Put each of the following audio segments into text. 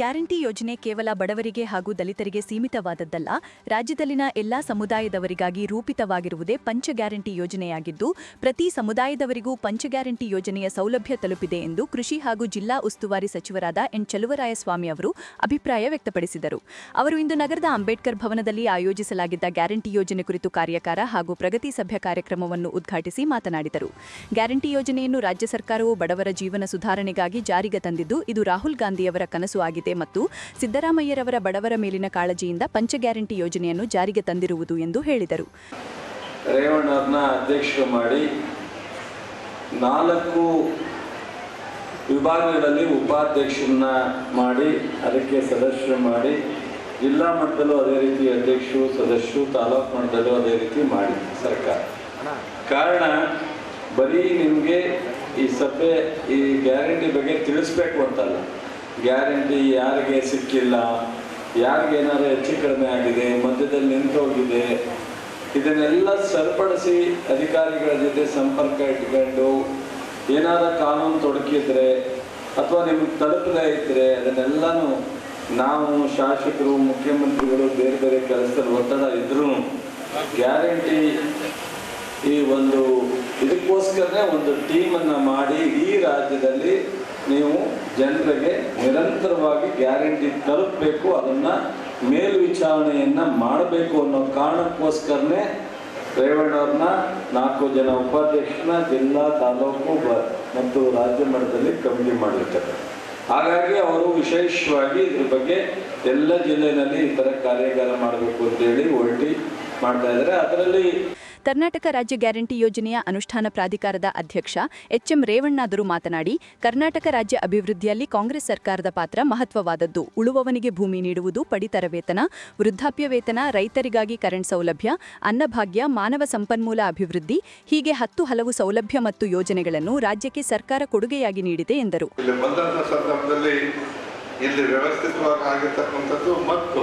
Guarantee ಯೋಜನೆ ಕೇವಲ ಬಡವರಿಗೆ ಹಾಗೂ ದಲಿತರಿಗೆ ಸೀಮಿತವಾದದ್ದಲ್ಲ, ರಾಜ್ಯದಲ್ಲಿನ ಎಲ್ಲಾ ಸಮುದಾಯದವರಿಗಾಗಿ ರೂಪಿತವಾಗಿರುವುದೇ ಪಂಚ ಗ್ಯಾರಂಟಿ ಯೋಜನೆಯಾಗಿದ್ದು, ಪ್ರತಿ ಸಮುದಾಯದವರಿಗೂ ಪಂಚ ಗ್ಯಾರಂಟಿ ಯೋಜನೆಯ ಸೌಲಭ್ಯ ತಲುಪಿದೆ ಎಂದು ಕೃಷಿ ಹಾಗೂ ಜಿಲ್ಲಾ ಉಸ್ತುವಾರಿ ಸಚಿವರಾದ ಎನ್ ಚಲುವರಾಯಸ್ವಾಮಿ ಅವರು ಅಭಿಪ್ರಾಯ ವ್ಯಕ್ತಪಡಿಸಿದರು. ಅವರು ಇಂದು ನಗರದ ಅಂಬೇಡ್ಕರ್ ಭವನದಲ್ಲಿ ಆಯೋಜಿಸಲಾಗಿದ್ದ ಗ್ಯಾರಂಟಿ ಯೋಜನೆ ಕುರಿತು ಕಾರ್ಯಕಾರ ಹಾಗೂ ಪ್ರಗತಿ ಸಭೆ ಕಾರ್ಯಕ್ರಮವನ್ನು ಉದ್ಘಾಟಿಸಿ ಮಾತನಾಡಿದರು. ಗ್ಯಾರಂಟಿ ಯೋಜನೆಯನ್ನು ರಾಜ್ಯ ಸರ್ಕಾರವು ಬಡವರ ಜೀವನ ಸುಧಾರಣೆಗಾಗಿ ಜಾರಿಗೆ ತಂದಿದ್ದು, ಇದು ರಾಹುಲ್ ಗಾಂಧಿಯವರ ಕನಸು ಆಗಿದೆ. ಮತ್ತು ಸಿದ್ದರಾಮಯ್ಯರವರ ಬಡವರ ಮೇಲಿನ ಕಾಳಜಿಯಿಂದ ಪಂಚ ಗ್ಯಾರಂಟಿ ಯೋಜನೆಯನ್ನು ಜಾರಿಗೆ ತಂದಿರುವುದು ಎಂದು ಹೇಳಿದರು. ರೇವಣ್ಣವ್ರನ್ನ ಅಧ್ಯಕ್ಷರು ಮಾಡಿ ನಾಲ್ಕು ವಿಭಾಗಗಳಲ್ಲಿ ಉಪಾಧ್ಯಕ್ಷರನ್ನ ಮಾಡಿ, ಅದಕ್ಕೆ ಸದಸ್ಯರು ಮಾಡಿ, ಜಿಲ್ಲಾ ಮಟ್ಟದಲ್ಲೂ ಅದೇ ರೀತಿ ಅಧ್ಯಕ್ಷರು, ಸದಸ್ಯರು, ತಾಲೂಕು ಮಟ್ಟದಲ್ಲೂ ಅದೇ ರೀತಿ ಮಾಡಿ ಸರ್ಕಾರ. ಕಾರಣ, ಬರೀ ನಿಮಗೆ ಈ ಸಭೆ ಈ ಗ್ಯಾರಂಟಿ ಬಗ್ಗೆ ತಿಳಿಸ್ಬೇಕು ಅಂತಲ್ಲ. ಗ್ಯಾರಂಟಿ ಯಾರಿಗೆ ಸಿಕ್ಕಿಲ್ಲ, ಯಾರಿಗೇನಾದ್ರು ಹೆಚ್ಚು ಕಡಿಮೆ ಆಗಿದೆ, ಮಧ್ಯದಲ್ಲಿ ನಿಂತೋಗಿದೆ, ಇದನ್ನೆಲ್ಲ ಸರಿಪಡಿಸಿ ಅಧಿಕಾರಿಗಳ ಜೊತೆ ಸಂಪರ್ಕ ಇಟ್ಕೊಂಡು ಏನಾದ್ರೂ ಕಾನೂನು ತೊಡಕಿದ್ರೆ ಅಥವಾ ನಿಮ್ಗೆ ತಲುಪದೇ ಇದ್ರೆ ಅದನ್ನೆಲ್ಲನೂ ನಾವು ಶಾಸಕರು, ಮುಖ್ಯಮಂತ್ರಿಗಳು, ಬೇರೆ ಬೇರೆ ಕೆಲಸದಲ್ಲಿ ಒತ್ತಡ ಇದ್ರೂ ಗ್ಯಾರಂಟಿ ಈ ಒಂದು ಇದಕ್ಕೋಸ್ಕರನೇ ಒಂದು ಟೀಮನ್ನು ಮಾಡಿ ಈ ರಾಜ್ಯದಲ್ಲಿ ನೀವು ಜನರಿಗೆ ನಿರಂತರವಾಗಿ ಗ್ಯಾರಂಟಿ ತಲುಪಬೇಕು, ಅದನ್ನ ಮೇಲ್ವಿಚಾರಣೆಯನ್ನು ಮಾಡಬೇಕು ಅನ್ನೋ ಕಾರಣಕ್ಕೋಸ್ಕರನೇ ರೇವಣ್ಣವ್ರನ್ನ ನಾಲ್ಕು ಜನ ಉಪಾಧ್ಯಕ್ಷನ ಜಿಲ್ಲಾ, ತಾಲೂಕು ಮತ್ತು ರಾಜ್ಯ ಮಟ್ಟದಲ್ಲಿ ಕಮಿಟಿ ಮಾಡಿರ್ತಾರೆ. ಹಾಗಾಗಿ ಅವರು ವಿಶೇಷವಾಗಿ ಇದ್ರ ಬಗ್ಗೆ ಎಲ್ಲ ಜಿಲ್ಲೆಯಲ್ಲಿ ಈ ಥರ ಕಾರ್ಯಾಗಾರ ಮಾಡಬೇಕು ಅಂತೇಳಿ ಹೊರಟಿ ಮಾಡ್ತಾ ಇದ್ದಾರೆ. ಅದರಲ್ಲಿ ಕರ್ನಾಟಕ ರಾಜ್ಯ ಗ್ಯಾರಂಟಿ ಯೋಜನೆಯ ಅನುಷ್ಠಾನ ಪ್ರಾಧಿಕಾರದ ಅಧ್ಯಕ್ಷ ಎಚ್ಎಂ ರೇವಣ್ಣಾದರು ಮಾತನಾಡಿ, ಕರ್ನಾಟಕ ರಾಜ್ಯ ಅಭಿವೃದ್ಧಿಯಲ್ಲಿ ಕಾಂಗ್ರೆಸ್ ಸರ್ಕಾರದ ಪಾತ್ರ ಮಹತ್ವವಾದದ್ದು. ಉಳುವವನಿಗೆ ಭೂಮಿ ನೀಡುವುದು ಪಡಿತರ ವೇತನ, ವೃದ್ಧಾಪ್ಯ ವೇತನ, ರೈತರಿಗಾಗಿ ಕರೆಂಟ್ ಸೌಲಭ್ಯ, ಅನ್ನಭಾಗ್ಯ, ಮಾನವ ಸಂಪನ್ಮೂಲ ಅಭಿವೃದ್ಧಿ, ಹೀಗೆ ಹತ್ತು ಹಲವು ಸೌಲಭ್ಯ ಮತ್ತು ಯೋಜನೆಗಳನ್ನು ರಾಜ್ಯಕ್ಕೆ ಸರ್ಕಾರ ಕೊಡುಗೆಯಾಗಿ ನೀಡಿದೆ ಎಂದರು. ಇಲ್ಲಿ ವ್ಯವಸ್ಥಿತವಾಗಿ ಆಗಿರ್ತಕ್ಕಂಥದ್ದು ಮತ್ತು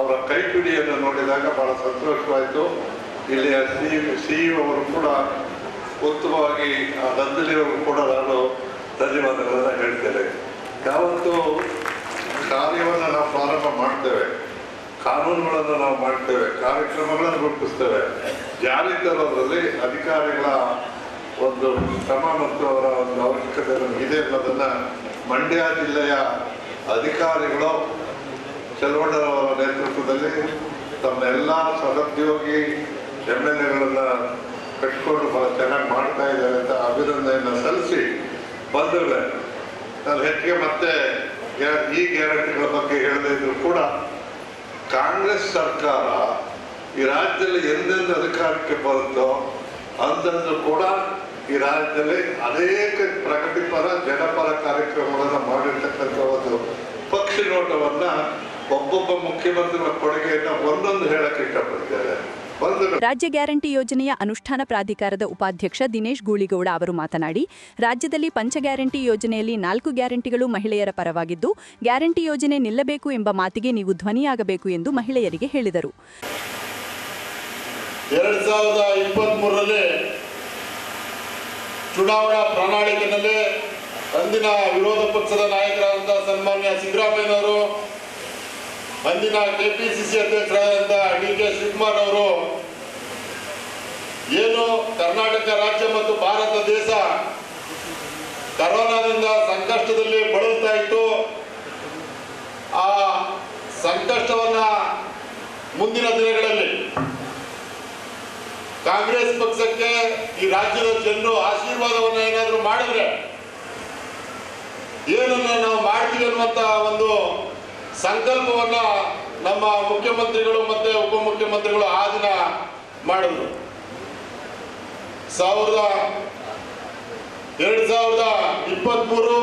ಅವರ ಕೈಪಿಡಿಯನ್ನು ನೋಡಿದಾಗ ಬಹಳ ಸಂತೋಷವಾಯಿತು. ಇಲ್ಲಿಯ ಸಿ ಸಿ ಅವರು ಕೂಡ ಉತ್ತಮವಾಗಿ, ಆ ನಂದಿನಿಯವರು ಕೂಡ ನಾನು ಧನ್ಯವಾದಗಳನ್ನು ಹೇಳ್ತೇನೆ. ಯಾವತ್ತು ಕಾರ್ಯವನ್ನು ನಾವು ಪ್ರಾರಂಭ ಮಾಡ್ತೇವೆ. ಕಾನೂನುಗಳನ್ನು ನಾವು ಮಾಡ್ತೇವೆ. ಕಾರ್ಯಕ್ರಮಗಳನ್ನು ರೂಪಿಸ್ತೇವೆ. ಜಾರಿ ತರೋದ್ರಲ್ಲಿ ಅಧಿಕಾರಿಗಳ ಒಂದು ಕ್ರಮ ಮತ್ತು ಅವರ ಒಂದು ಅವಶ್ಯಕತೆ ಇದೆ ಅನ್ನೋದನ್ನು ಮಂಡ್ಯ ಜಿಲ್ಲೆಯ ಅಧಿಕಾರಿಗಳು ಚಲವಣ್ಣರವರ ನೇತೃತ್ವದಲ್ಲಿ ತಮ್ಮ ಎಲ್ಲ ಎಂ ಕಟ್ಕೊಂಡು ಬಹಳ ಚೆನ್ನಾಗಿ ಮಾಡ್ತಾ ಇದ್ದಾರೆ ಅಂತ ಅಭಿನಂದನೆಯನ್ನು ಸಲ್ಲಿಸಿ ಬಂದಿದೆ ನಾನು ಹೆಚ್ಚಿಗೆ ಮತ್ತೆ ಈ ಗ್ಯಾರಂಟಿಗಳ ಬಗ್ಗೆ ಹೇಳದೇ ಇದ್ರು ಕೂಡ ಕಾಂಗ್ರೆಸ್ ಸರ್ಕಾರ ಈ ರಾಜ್ಯದಲ್ಲಿ ಎಂದೆಂದು ಅಧಿಕಾರಕ್ಕೆ ಬರುತ್ತೋ ಅಂದಂದು ಕೂಡ ಈ ರಾಜ್ಯದಲ್ಲಿ ಅನೇಕ ಪ್ರಗತಿಪರ ಜನಪರ ಕಾರ್ಯಕ್ರಮಗಳನ್ನು ಮಾಡಿರ್ತಕ್ಕಂಥ ಒಂದು ಪಕ್ಷಿ ನೋಟವನ್ನ ಒಬ್ಬೊಬ್ಬ ಮುಖ್ಯಮಂತ್ರಿಗಳ ಕೊಡುಗೆಯನ್ನು ಒಂದೊಂದು ಹೇಳಕ್ಕೆ ಇಷ್ಟಪಡ್ತೇನೆ. ಒಂದು ರಾಜ್ಯ ಗ್ಯಾರಂಟಿ ಯೋಜನೆಯ ಅನುಷ್ಠಾನ ಪ್ರಾಧಿಕಾರದ ಉಪಾಧ್ಯಕ್ಷ ದಿನೇಶ್ ಗೂಳಿಗೌಡ ಅವರು ಮಾತನಾಡಿ ರಾಜ್ಯದಲ್ಲಿ ಪಂಚ ಗ್ಯಾರಂಟಿ ಯೋಜನೆಯಲ್ಲಿ ನಾಲ್ಕು ಗ್ಯಾರಂಟಿಗಳು ಮಹಿಳೆಯರ ಪರವಾಗಿದ್ದು ಗ್ಯಾರಂಟಿ ಯೋಜನೆ ನಿಲ್ಲಬೇಕು ಎಂಬ ಮಾತಿಗೆ ನೀವು ಧ್ವನಿಯಾಗಬೇಕು ಎಂದು ಮಹಿಳೆಯರಿಗೆ ಹೇಳಿದರು. ಚುನಾವಣಾ ಪ್ರಣಾಳಿಕೆಯಲ್ಲಿ ಅಂದಿನ ವಿರೋಧ ಪಕ್ಷದ ನಾಯಕರಾದಂತಹ ಸನ್ಮಾನ್ಯ ಸಿದ್ದರಾಮಯ್ಯನವರು ಅಂದಿನ ಕೆಪಿಸಿಸಿ ಅಧ್ಯಕ್ಷರಾದಂತ ಡಿ ಕೆ ಶಿವಕುಮಾರ್ ಅವರು, ಏನು ಕರ್ನಾಟಕ ರಾಜ್ಯ ಮತ್ತು ಭಾರತ ದೇಶ ಕರೋನಾದಿಂದ ಸಂಕಷ್ಟದಲ್ಲಿ ಬಳಲ್ತಾ ಇತ್ತು, ಆ ಸಂಕಷ್ಟವನ್ನ ಮುಂದಿನ ದಿನಗಳಲ್ಲಿ ಕಾಂಗ್ರೆಸ್ ಪಕ್ಷಕ್ಕೆ ಈ ರಾಜ್ಯದ ಜನರು ಆಶೀರ್ವಾದವನ್ನ ಏನಾದರೂ ಮಾಡಿದ್ರೆ ಏನನ್ನ ನಾವು ಮಾಡ್ತೀವಿ ಅನ್ನುವಂತ ಒಂದು ಸಂಕಲ್ಪವನ್ನ ನಮ್ಮ ಮುಖ್ಯಮಂತ್ರಿಗಳು ಮತ್ತೆ ಉಪಮುಖ್ಯಮಂತ್ರಿಗಳು ಆ ದಿನ ಮಾಡಿದ್ರು. ಸಾವಿರದ ಎರಡು ಸಾವಿರದ ಇಪ್ಪತ್ತ್ಮೂರು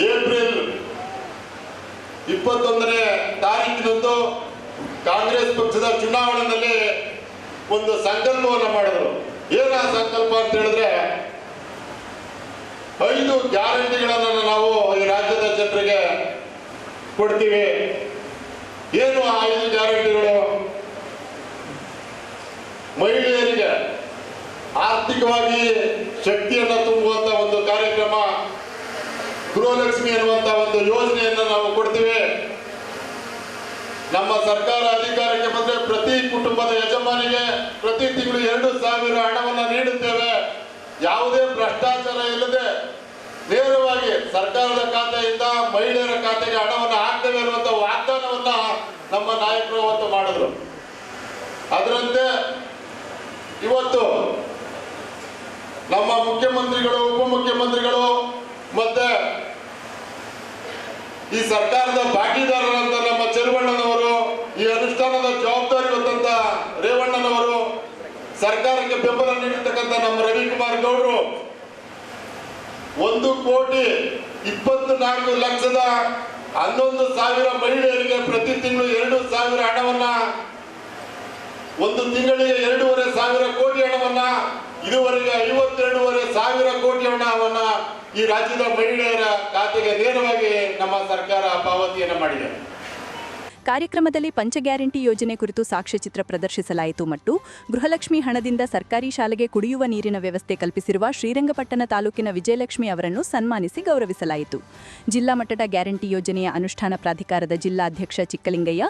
ಏಪ್ರಿಲ್ ಇಪ್ಪತ್ತೊಂದನೇ ತಾರೀಕಿನಂದು ಕಾಂಗ್ರೆಸ್ ಪಕ್ಷದ ಚುನಾವಣೆಯಲ್ಲಿ ಒಂದು ಸಂಕಲ್ಪವನ್ನು ಮಾಡಿದ್ರು. ಏನ ಸಂಕಲ್ಪ ಅಂತ ಹೇಳಿದ್ರೆ, ಐದು ಗ್ಯಾರಂಟಿಗಳನ್ನು ನಾವು ಈ ರಾಜ್ಯದ ಜನರಿಗೆ ಕೊಡ್ತೀವಿ. ಏನು ಆ ಗ್ಯಾರಂಟಿಗಳು ಮಹಿಳೆಯರಿಗೆ ಆರ್ಥಿಕವಾಗಿ ಶಕ್ತಿಯನ್ನು ತುಂಬುವಂತ ಒಂದು ಕಾರ್ಯಕ್ರಮ, ಗೃಹಲಕ್ಷ್ಮಿ ಅನ್ನುವಂತ ಒಂದು ಯೋಜನೆಯನ್ನು ನಾವು ಕೊಡ್ತೀವಿ. ನಮ್ಮ ಸರ್ಕಾರ ಅಧಿಕಾರಕ್ಕೆ ಬಂದ್ರೆ ಪ್ರತಿ ಕುಟುಂಬದ ಯಜಮಾನಿಗೆ ಪ್ರತಿ ತಿಂಗಳು ಎರಡು ಸಾವಿರ ಹಣವನ್ನು ನೀಡುತ್ತೇವೆ. ಯಾವುದೇ ಭ್ರಷ್ಟಾಚಾರ ಇಲ್ಲದೆ ಸರ್ಕಾರದ ಖಾತೆಯಿಂದ ಮಹಿಳೆಯರ ಖಾತೆಗೆ ಹಣವನ್ನು ಹಾಕ್ತೇವೆ ಅನ್ನುವಂಥ ವಾಗ್ದಾನವನ್ನ ನಮ್ಮ ನಾಯಕರು ಅವತ್ತು ಮಾಡಿದ್ರು. ಅದರಂತೆ ಇವತ್ತು ನಮ್ಮ ಮುಖ್ಯಮಂತ್ರಿಗಳು, ಉಪಮುಖ್ಯಮಂತ್ರಿಗಳು ಮತ್ತೆ ಈ ಸರ್ಕಾರದ ಬಾಕಿದಾರರಂತ ನಮ್ಮ ಚೆರುವಣ್ಣನವರು ಈ ಅನುಷ್ಠಾನದ ಜವಾಬ್ದಾರಿ ಹೊತ್ತಂತ ರೇವಣ್ಣನವರು ಸರ್ಕಾರಕ್ಕೆ ಬೆಂಬಲ ನೀಡಿರ್ತಕ್ಕಂಥ ನಮ್ಮ ರವಿಕುಮಾರ್ ಗೌಡರು ಒಂದು ಕೋಟಿ ಇಪ್ಪತ್ತು ನಾಲ್ಕು ಲಕ್ಷದ ಹನ್ನೊಂದು ಸಾವಿರ ಮಹಿಳೆಯರಿಗೆ ಪ್ರತಿ ತಿಂಗಳು ಎರಡು ಸಾವಿರ ಹಣವನ್ನ, ಒಂದು ತಿಂಗಳಿಗೆ ಎರಡೂವರೆ ಸಾವಿರ ಕೋಟಿ ಹಣವನ್ನ, ಇದುವರೆಗೆ ಐವತ್ತೆರಡೂವರೆ ಸಾವಿರ ಕೋಟಿ ಹಣವನ್ನ ಈ ರಾಜ್ಯದ ಮಹಿಳೆಯರ ಖಾತೆಗೆ ನೇರವಾಗಿ ನಮ್ಮ ಸರ್ಕಾರ ಪಾವತಿಯನ್ನು ಮಾಡಿದೆ. ಕಾರ್ಯಕ್ರಮದಲ್ಲಿ ಪಂಚ ಗ್ಯಾರಂಟಿ ಯೋಜನೆ ಕುರಿತು ಸಾಕ್ಷ್ಯಚಿತ್ರ ಪ್ರದರ್ಶಿಸಲಾಯಿತು ಮತ್ತು ಗೃಹಲಕ್ಷ್ಮಿ ಹಣದಿಂದ ಸರ್ಕಾರಿ ಶಾಲೆಗೆ ಕುಡಿಯುವ ನೀರಿನ ವ್ಯವಸ್ಥೆ ಕಲ್ಪಿಸಿರುವ ಶ್ರೀರಂಗಪಟ್ಟಣ ತಾಲೂಕಿನ ವಿಜಯಲಕ್ಷ್ಮಿ ಅವರನ್ನು ಸನ್ಮಾನಿಸಿ ಗೌರವಿಸಲಾಯಿತು. ಜಿಲ್ಲಾ ಮಟ್ಟದ ಗ್ಯಾರಂಟಿ ಯೋಜನೆಯ ಅನುಷ್ಠಾನ ಪ್ರಾಧಿಕಾರದ ಜಿಲ್ಲಾಧ್ಯಕ್ಷ ಚಿಕ್ಕಲಿಂಗಯ್ಯ,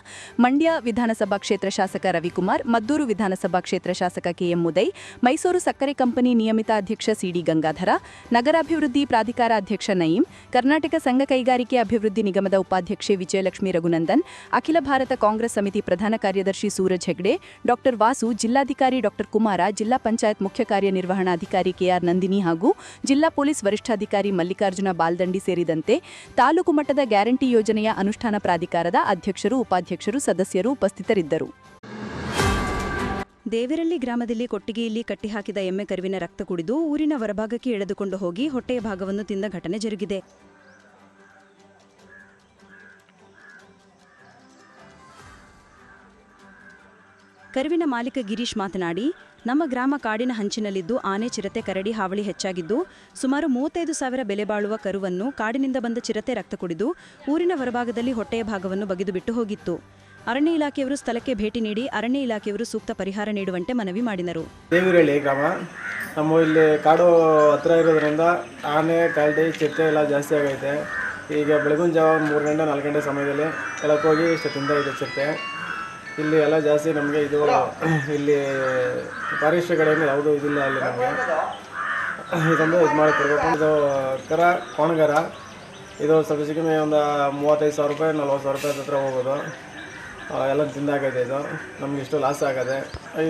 ಮಂಡ್ಯ ವಿಧಾನಸಭಾ ಕ್ಷೇತ್ರ ಶಾಸಕ ರವಿಕುಮಾರ್, ಮದ್ದೂರು ವಿಧಾನಸಭಾ ಕ್ಷೇತ್ರ ಶಾಸಕ ಕೆಎಂ ಉದಯ್, ಮೈಸೂರು ಸಕ್ಕರೆ ಕಂಪನಿ ನಿಯಮಿತ ಅಧ್ಯಕ್ಷ ಸಿಡಿ ಗಂಗಾಧರ, ನಗರಾಭಿವೃದ್ಧಿ ಪ್ರಾಧಿಕಾರ ಅಧ್ಯಕ್ಷ ನಯೀಂ, ಕರ್ನಾಟಕ ಸಂಘ ಕೈಗಾರಿಕೆ ಅಭಿವೃದ್ಧಿ ನಿಗಮದ ಉಪಾಧ್ಯಕ್ಷೆ ವಿಜಯಲಕ್ಷ್ಮಿ ರಘುನಂದನ್ ಅಖಿಲ ಭಾರತ ಕಾಂಗ್ರೆಸ್ ಸಮಿತಿ ಪ್ರಧಾನ ಕಾರ್ಯದರ್ಶಿ ಸೂರಜ್ ಹೆಗ್ಡೆ, ಡಾಕ್ಟರ್ ವಾಸು, ಜಿಲ್ಲಾಧಿಕಾರಿ ಡಾಕ್ಟರ್ ಕುಮಾರ, ಜಿಲ್ಲಾ ಪಂಚಾಯತ್ ಮುಖ್ಯ ಕಾರ್ಯನಿರ್ವಹಣಾಧಿಕಾರಿ ಕೆಆರ್ ನಂದಿನಿ ಹಾಗೂ ಜಿಲ್ಲಾ ಪೊಲೀಸ್ ವರಿಷ್ಠಾಧಿಕಾರಿ ಮಲ್ಲಿಕಾರ್ಜುನ ಬಾಲ್ದಂಡಿ ಸೇರಿದಂತೆ ತಾಲೂಕು ಮಟ್ಟದ ಗ್ಯಾರಂಟಿ ಯೋಜನೆಯ ಅನುಷ್ಠಾನ ಪ್ರಾಧಿಕಾರದ ಅಧ್ಯಕ್ಷರು, ಉಪಾಧ್ಯಕ್ಷರು, ಸದಸ್ಯರು ಉಪಸ್ಥಿತರಿದ್ದರು. ದೇವರಳ್ಳಿ ಗ್ರಾಮದಲ್ಲಿ ಕೊಟ್ಟಿಗೆಯಲ್ಲಿ ಕಟ್ಟಿಹಾಕಿದ ಎಮ್ಮೆ ಕರುವಿನ ರಕ್ತ ಕುಡಿದು ಊರಿನ ಹೊರಭಾಗಕ್ಕೆ ಎಳೆದುಕೊಂಡು ಹೋಗಿ ಹೊಟ್ಟೆಯ ಭಾಗವನ್ನು ತಿಂದ ಘಟನೆ ಜರುಗಿದೆ. ಕರುವಿನ ಮಾಲೀಕ ಗಿರೀಶ್ ಮಾತನಾಡಿ, ನಮ್ಮ ಗ್ರಾಮ ಕಾಡಿನ ಹಂಚಿನಲ್ಲಿದ್ದು ಆನೆ ಚಿರತೆ ಕರಡಿ ಹಾವಳಿ ಹೆಚ್ಚಾಗಿದ್ದು, ಸುಮಾರು ಮೂವತ್ತೈದು ಸಾವಿರ ಬೆಲೆ ಬಾಳುವ ಕರುವನ್ನು ಕಾಡಿನಿಂದ ಬಂದ ಚಿರತೆ ರಕ್ತ ಕುಡಿದು ಊರಿನ ಹೊರಭಾಗದಲ್ಲಿ ಹೊಟ್ಟೆಯ ಭಾಗವನ್ನು ಬಗೆದು ಬಿಟ್ಟು ಹೋಗಿತ್ತು. ಅರಣ್ಯ ಇಲಾಖೆಯವರು ಸ್ಥಳಕ್ಕೆ ಭೇಟಿ ನೀಡಿ ಅರಣ್ಯ ಇಲಾಖೆಯವರು ಸೂಕ್ತ ಪರಿಹಾರ ನೀಡುವಂತೆ ಮನವಿ ಮಾಡಿದರು. ದೇವಿರಳ್ಳಿ ಗ್ರಾಮ. ನಮ್ಮ ಇಲ್ಲಿ ಹತ್ರ ಇರೋದ್ರಿಂದ ಆನೆ, ಕರಡಿ, ಚಿರತೆ ಎಲ್ಲ ಜಾಸ್ತಿ ಆಗೈತೆ. ಈಗ ಬೆಳಗಿನ ಜಾವ ಮೂರು ಗಂಟೆ ನಾಲ್ಕು ಗಂಟೆ ಸಮಯದಲ್ಲಿ ಕೆಳಕ್ಕೆ ಹೋಗಿ ಇಷ್ಟು ತಿಂದ ಇದೆ ಚಿರತೆ. ಇಲ್ಲಿ ಎಲ್ಲ ಜಾಸ್ತಿ ನಮಗೆ ಇದು ಇಲ್ಲಿ ಫಾರೆಸ್ಟ್ ಕಡೆಯಿಂದ ಯಾವುದೂ ಇದಿಲ್ಲ ಅಲ್ಲಿ ನಮಗೆ. ಇದೊಂದು ಇದು ಮಾಡಿ ಕೊಡಬೇಕು ಇದು ಕರ ಕೋಣಗರ. ಇದು ಸ್ವಲ್ಪ ಸಿಕ್ಕಮೆ ಒಂದು ಮೂವತ್ತೈದು ಸಾವಿರ ರೂಪಾಯಿ ನಲ್ವತ್ತು ಸಾವಿರ ರೂಪಾಯಿ ಹತ್ರ ಹೋಗೋದು. ಎಲ್ಲ ತಿಂದಾಗೈತೆ ಇದು. ನಮ್ಗೆ ಇಷ್ಟು ಲಾಸ್ ಆಗದೆ.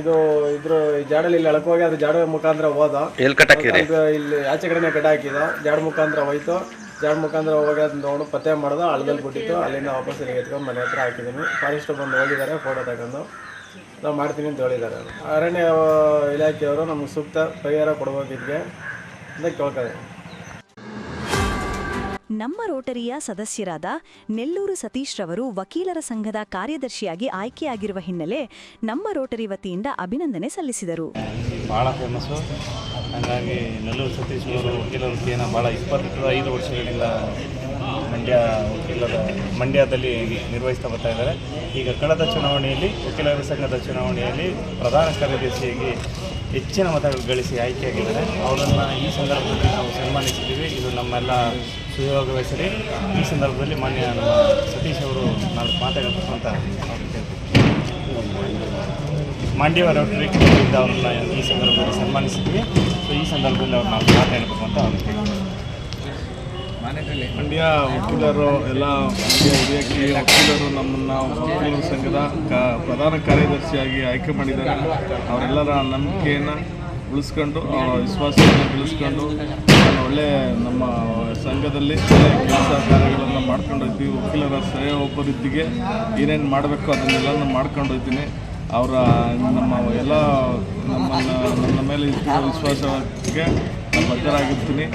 ಇದು ಇದ್ರ ಈ ಜಾಡಲ್ಲಿ ಇಲ್ಲಿ ಎಳ್ಕೋಗಿ ಅದು ಜಾಡ ಮುಖಾಂತರ ಹೋದ. ಇಲ್ಲಿ ಆಚೆ ಕಡೆನೇ ಕಟ್ಟ ಹಾಕಿದ. ಜಾಡ ಮುಖಾಂತರ ಹೋಯ್ತು. ಜಾಡ ಮುಖಾಂತರ ಹೋಗಿ ನೋಡು ಪತ್ತೆ ಮಾಡೋದು ಅಳದಲ್ಲಿ ಬಿಟ್ಟಿತ್ತು ಅಲ್ಲಿಂದ ವಾಪಸ್ ಇಲ್ಲಿ ಎತ್ಕೊಂಡು ಮನೆ ಹತ್ರ ಹಾಕಿದ್ದೀನಿ. ಫಾರೆಸ್ಟ್ ಬಂದು ಹೋಗಿದ್ದಾರೆ ಫೋಟೋ ತಗೊಂಡು. ನಾವು ಮಾಡ್ತೀನಿ ಅಂತ ಹೇಳಿದ್ದಾರೆ. ಅರಣ್ಯ ಇಲಾಖೆಯವರು ನಮ್ಗೆ ಸೂಕ್ತ ಪರಿಹಾರ ಕೊಡ್ಬೇಕು ಇದಕ್ಕೆ ಅಂತ ಕೇಳ್ತಾರೆ ನಮ್ಮ ರೋಟರಿಯ ಸದಸ್ಯರಾದ ನೆಲ್ಲೂರು ಸತೀಶ್ ರವರು ವಕೀಲರ ಸಂಘದ ಕಾರ್ಯದರ್ಶಿಯಾಗಿ ಆಯ್ಕೆಯಾಗಿರುವ ಹಿನ್ನೆಲೆ ನಮ್ಮ ರೋಟರಿ ವತಿಯಿಂದ ಅಭಿನಂದನೆ ಸಲ್ಲಿಸಿದರು. ಭಾಳ ಫೇಮಸ್ಸು ಹಾಗಾಗಿ ನೆಲ್ಲೂರು ಸತೀಶ್ ಅವರು ವಕೀಲರ ವೃತ್ತಿಯನ್ನು ಭಾಳ ಇಪ್ಪತ್ತು ವರ್ಷಗಳಿಂದ ಮಂಡ್ಯ ವಕೀಲರ, ಮಂಡ್ಯದಲ್ಲಿ ನಿರ್ವಹಿಸ್ತಾ ಬರ್ತಾ ಇದ್ದಾರೆ. ಈಗ ಕಳೆದ ಚುನಾವಣೆಯಲ್ಲಿ, ವಕೀಲರ ಸಂಘದ ಚುನಾವಣೆಯಲ್ಲಿ ಪ್ರಧಾನ ಕಾರ್ಯದರ್ಶಿಯಾಗಿ ಹೆಚ್ಚಿನ ಮತಗಳು ಗಳಿಸಿ ಆಯ್ಕೆಯಾಗಿದ್ದಾರೆ. ಅವರನ್ನು ಈ ಸಂದರ್ಭದಲ್ಲಿ ನಾವು ಸನ್ಮಾನಿಸಿದ್ದೀವಿ. ಇದು ನಮ್ಮೆಲ್ಲ ಸುಯೋಗವೆಸರಿ ಈ ಸಂದರ್ಭದಲ್ಲಿ ಮಾನ್ಯ ನಮ್ಮ ಸತೀಶ್ ಅವರು ನಾಲ್ಕು ಮಾತಾಡಬೇಕು ಅಂತ. ಮಂಡ್ಯ ರೋಟರಿ ಕ್ಲಬ್ಬಿಂದ ಅವ್ರನ್ನ ಈ ಸಂದರ್ಭದಲ್ಲಿ ಸನ್ಮಾನಿಸಿದ್ವಿ ಸೊ ಈ ಸಂದರ್ಭದಲ್ಲಿ ಅವ್ರು ನಾವು ಮಾತಾಡಬೇಕು ಅಂತ ಅವ್ರು. ಮಂಡ್ಯ ವಕೀಲರು ಎಲ್ಲ ಮಂಡ್ಯ ಹಿರಿಯಕ್ಕೆ ವಕೀಲರು ನಮ್ಮನ್ನು ವಕೀಲರ ಸಂಘದ ಕ ಪ್ರಧಾನ ಕಾರ್ಯದರ್ಶಿಯಾಗಿ ಆಯ್ಕೆ ಮಾಡಿದ್ದಾರೆ ಅವರೆಲ್ಲರ ನಂಬಿಕೆಯನ್ನು ಉಳಿಸ್ಕೊಂಡು ಅವರ ವಿಶ್ವಾಸವನ್ನು ಗಳಿಸ್ಕೊಂಡು ನಾನು ಒಳ್ಳೆ ನಮ್ಮ ಸಂಘದಲ್ಲಿ ಕೆಲಸ ಕಾರ್ಯಗಳನ್ನು ಮಾಡ್ಕೊಂಡು ಹೋಗ್ತೀವಿ ವಕೀಲರ ಶ್ರೇಯ ಒಬ್ಬರಿದ್ದಿಗೆ ಏನೇನು ಮಾಡಬೇಕು ಅದನ್ನೆಲ್ಲ ಮಾಡ್ಕೊಂಡು ಹೋಗ್ತೀನಿ ಅವರ ನಮ್ಮ ಎಲ್ಲ ನಮ್ಮನ್ನು ನನ್ನ ಮೇಲೆ ಇಟ್ಟಿರೋ ವಿಶ್ವಾಸಕ್ಕೆ ನಾನು ಬದ್ಧರಾಗಿರ್ತೀನಿ.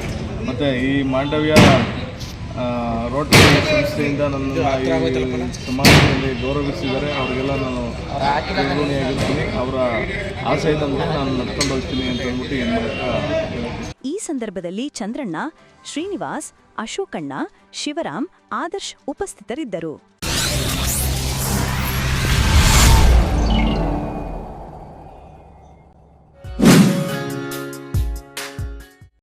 ಮತ್ತು ಈ ಮಾಂಡವ್ಯ ರೋಟರಿ ಸಂಸ್ಥೆಯಿಂದ ನನ್ನ ಸಮಾಜದಲ್ಲಿ ಗೌರವಿಸಿದರೆ ಅವರಿಗೆಲ್ಲ ನಾನು ಋಣಿಯಾಗಿರ್ತೀನಿ ಅವರ ಆಸೆಯಿಂದ ನಾನು ನಡ್ಕೊಂಡು ಹೋಗ್ತೀನಿ ಅಂತ ಹೇಳ್ಬಿಟ್ಟು ಏನು ಸಂದರ್ಭದಲ್ಲಿ ಚಂದ್ರಣ್ಣ ಶ್ರೀನಿವಾಸ್ ಅಶೋಕಣ್ಣ ಶಿವರಾಮ್ ಆದರ್ಶ್ ಉಪಸ್ಥಿತರಿದ್ದರು.